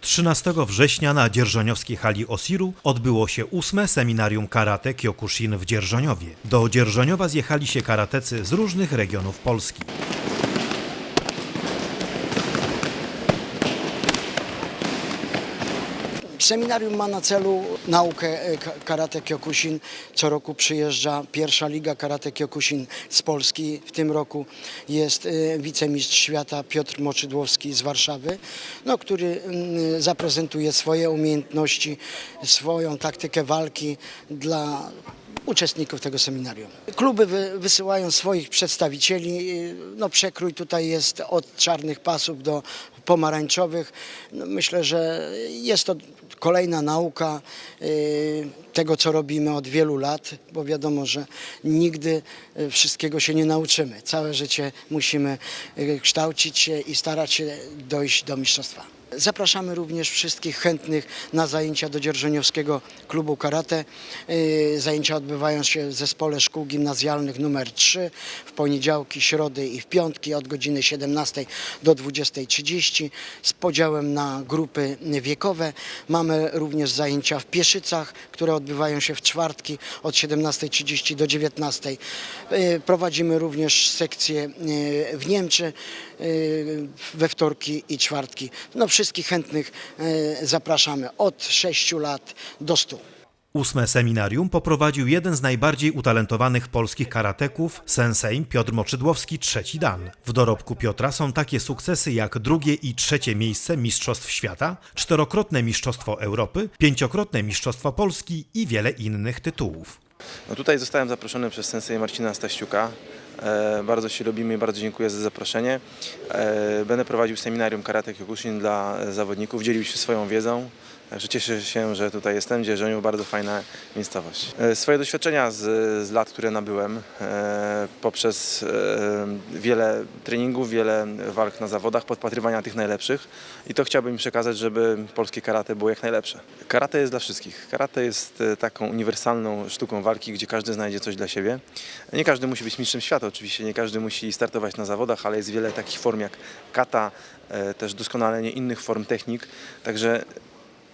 13 września na dzierżoniowskiej hali Osiru odbyło się ósme seminarium karate Kyokushin w Dzierżoniowie. Do Dzierżoniowa zjechali się karatecy z różnych regionów Polski. Seminarium ma na celu naukę e, ka- karate Kyokushin. Co roku przyjeżdża pierwsza liga karate Kyokushin z Polski. W tym roku jest e, wicemistrz świata Piotr Moczydłowski z Warszawy, no, który mm, zaprezentuje swoje umiejętności, swoją taktykę walki dla uczestników tego seminarium. Kluby wy, wysyłają swoich przedstawicieli. No, przekrój tutaj jest od czarnych pasów do pomarańczowych. No, myślę, że jest to kolejna nauka y, tego, co robimy od wielu lat, bo wiadomo, że nigdy y, wszystkiego się nie nauczymy. Całe życie musimy y, kształcić się i starać się dojść do mistrzostwa. Zapraszamy również wszystkich chętnych na zajęcia do Dzierżoniowskiego Klubu Karate. Yy, Zajęcia odbywają się w Zespole Szkół Gimnazjalnych numer 3 w poniedziałki, środy i w piątki od godziny 17 do 20.30 z podziałem na grupy wiekowe. Mamy również zajęcia w Pieszycach, które odbywają się w czwartki od 17.30 do 19.00. Yy, Prowadzimy również sekcję yy, w Niemczy yy, we wtorki i czwartki. No, wszystkich chętnych yy, zapraszamy od 6 lat do 100. Ósme seminarium poprowadził jeden z najbardziej utalentowanych polskich karateków, sensei Piotr Moczydłowski trzeci dan. W dorobku Piotra są takie sukcesy jak drugie i trzecie miejsce Mistrzostw Świata, czterokrotne Mistrzostwo Europy, pięciokrotne Mistrzostwo Polski i wiele innych tytułów. No tutaj zostałem zaproszony przez sensei Marcina Staściuka. E, bardzo się lubimy bardzo dziękuję za zaproszenie. E, będę prowadził seminarium Karate Kyokushin dla zawodników, dzielił się swoją wiedzą. Także cieszę się, że tutaj jestem. Dzierżoniów bardzo fajna miejscowość. E, swoje doświadczenia z, z lat, które nabyłem e, poprzez e, wiele treningów, wiele walk na zawodach, podpatrywania tych najlepszych i to chciałbym przekazać, żeby polskie karate było jak najlepsze. Karate jest dla wszystkich. Karate jest taką uniwersalną sztuką walki, gdzie każdy znajdzie coś dla siebie. Nie każdy musi być mistrzem świata, oczywiście nie każdy musi startować na zawodach, ale jest wiele takich form jak kata, też doskonalenie innych form technik. Także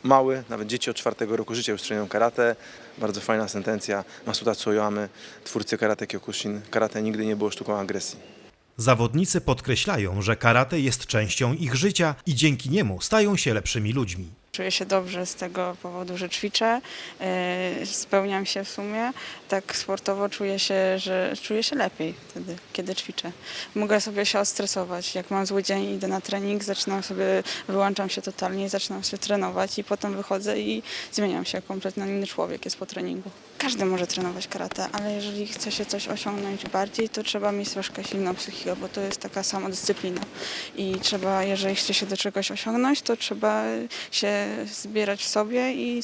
mały, nawet dzieci od czwartego roku życia już trenują karate. Bardzo fajna sentencja Masuda Tsuyoamy, twórcy karate Kyokushin. Karate nigdy nie było sztuką agresji. Zawodnicy podkreślają, że karate jest częścią ich życia i dzięki niemu stają się lepszymi ludźmi. Czuję się dobrze z tego powodu, że ćwiczę, yy, spełniam się w sumie. Tak sportowo czuję się, że czuję się lepiej wtedy, kiedy ćwiczę. Mogę sobie się odstresować. Jak mam zły dzień, idę na trening, zaczynam sobie, wyłączam się totalnie, zaczynam sobie trenować i potem wychodzę i zmieniam się kompletnie na inny człowiek jest po treningu. Każdy może trenować karate, ale jeżeli chce się coś osiągnąć bardziej, to trzeba mieć troszkę silną psychikę, bo to jest taka sama dyscyplina. I trzeba, jeżeli chce się do czegoś osiągnąć, to trzeba się zbierać w sobie i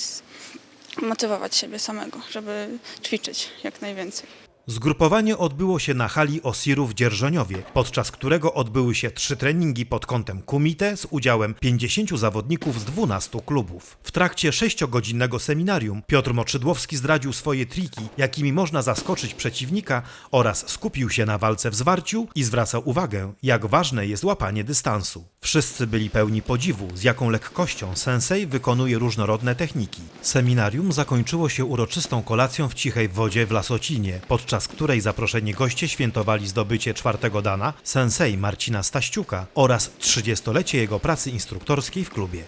motywować siebie samego, żeby ćwiczyć jak najwięcej. Zgrupowanie odbyło się na hali Osiru w Dzierżoniowie, podczas którego odbyły się trzy treningi pod kątem kumite z udziałem 50 zawodników z 12 klubów. W trakcie sześciogodzinnego seminarium Piotr Moczydłowski zdradził swoje triki, jakimi można zaskoczyć przeciwnika oraz skupił się na walce w zwarciu i zwracał uwagę, jak ważne jest łapanie dystansu. Wszyscy byli pełni podziwu, z jaką lekkością sensei wykonuje różnorodne techniki. Seminarium zakończyło się uroczystą kolacją w cichej wodzie w Lasocinie, podczas której zaproszeni goście świętowali zdobycie czwartego dana sensei Marcina Staściuka oraz 30-lecie jego pracy instruktorskiej w klubie.